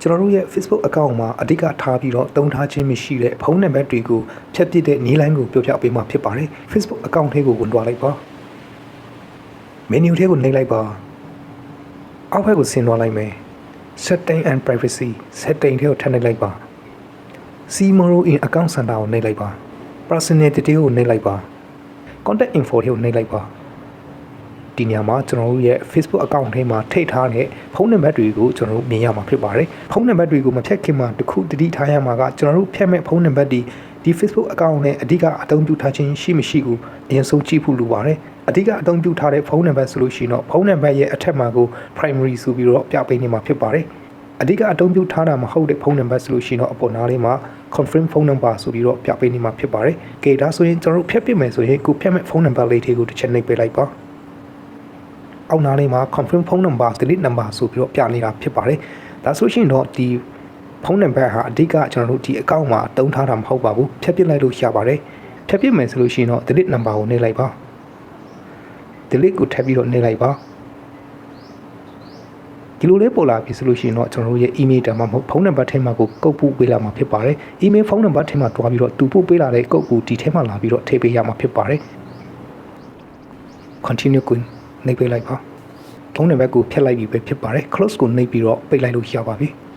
ကျွန်တော်တို့ရဲ့ Facebook account မှာအဓိကထားပြီးတော့တုံးထားခြင်းမရှိတဲ့ဖုန်းနံပါတ်တွေကိုဖြတ်ပစ်တဲ့နည်းလမ်းကိုပြောပြပေးမှာဖြစ်ပါတယ် Facebook account ထဲကိုဝင်သွားလိုက်ပါ menu ထဲကိုနှိပ်လိုက်ပါအောက်ဘက်ကိုဆင်းသွားလိုက်မယ် setting and privacy setting ထဲကိုထပ်နှိပ်လိုက်ပါ see more in account center ကိုနှိပ်လိုက်ပါ personal detail ကိုနှိပ်လိုက်ပါ contact info ထဲကိုနှိပ်လိုက်ပါ ဒီနေရာမှာကျွန်တော်တို့ရဲ့ Facebook account ထဲမှာထိထားတဲ့ဖုန်းနံပါတ်တွေကိုကျွန်တော်တို့မြင်ရမှာဖြစ်ပါတယ်ဖုန်းနံပါတ်တွေကိုမဖြတ်ခင်မှာတခုတတိထားရမှာကကျွန်တော်တို့ဖြတ်မဲ့ဖုန်းနံပါတ်တွေဒီ Facebook account နဲ့အဓိကအသုံးပြုထားခြင်းရှိမရှိကိုအရင်ဆုံးကြည့်ဖို့လိုပါတယ်အဓိကအသုံးပြုထားတဲ့ဖုန်းနံပါတ်ဆိုလို့ရှိရင်တော့ဖုန်းနံပါတ်ရဲ့အထက်မှာကို primary ဆိုပြီးတော့ပြပေးနေမှာဖြစ်ပါတယ်အဓိကအသုံးပြုထားတာမဟုတ်တဲ့ဖုန်းနံပါတ်ဆိုလို့ရှိရင်တော့အပေါ်နားလေးမှာ confirm phone number ဆိုပြီးတော့ပြပေးနေမှာဖြစ်ပါတယ်။ကဲဒါဆိုရင်ကျွန်တော်တို့ဖြတ်ပြမယ်ဆိုရင်ကိုဖြတ်မဲ့ဖုန်းနံပါတ်လေးတွေကိုတစ်ချက်နှိပ်ပေးလိုက်ပါ။ အောက်နားလေးမှာ confirm phone number delete number ဆိုပြီးတော့ပြနေတာဖြစ်ပါတယ်။ဒါဆိုရှင်တော့ဒီဖုန်းနံပါတ်ဟာအဓိကကျွန်တော်တို့ဒီအကောင့်မှာတုံးထားတာမဟုတ်ပါဘူး။ဖြတ်ပြလိုက်လို့ရပါတယ်။ဖြတ်ပြမယ်ဆိုလို့ရှိရင်တော့ delete number ကိုနှိပ်လိုက်ပါ။ delete ကိုထပ်ပြီးတော့နှိပ်လိုက်ပါ။ဒီလိုလေးပေါ်လာပြီဆိုလို့ရှိရင်တော့ကျွန်တော်တို့ရဲ့ email တမှာမဟုတ်ဖုန်းနံပါတ်ထဲမှာကိုကုတ်ပို့ပေးလာမှာဖြစ်ပါတယ်။ email ဖုန်းနံပါတ်ထဲမှာတွားပြီးတော့သူပို့ပေးလာတဲ့ကုတ်ကိုဒီထဲမှာလာပြီးတော့ထည့်ပေးရမှာဖြစ်ပါတယ်။ continue ကို နှိပ်ပေးလိုက်ပါ။ဖုန်းနံပါတ်ကိုဖျက်လိုက်ပြီပဲဖြစ်ပါတယ်။ close ကိုနှိပ်ပြီးတော့ပိတ်လိုက်လို့ရပါပြီ။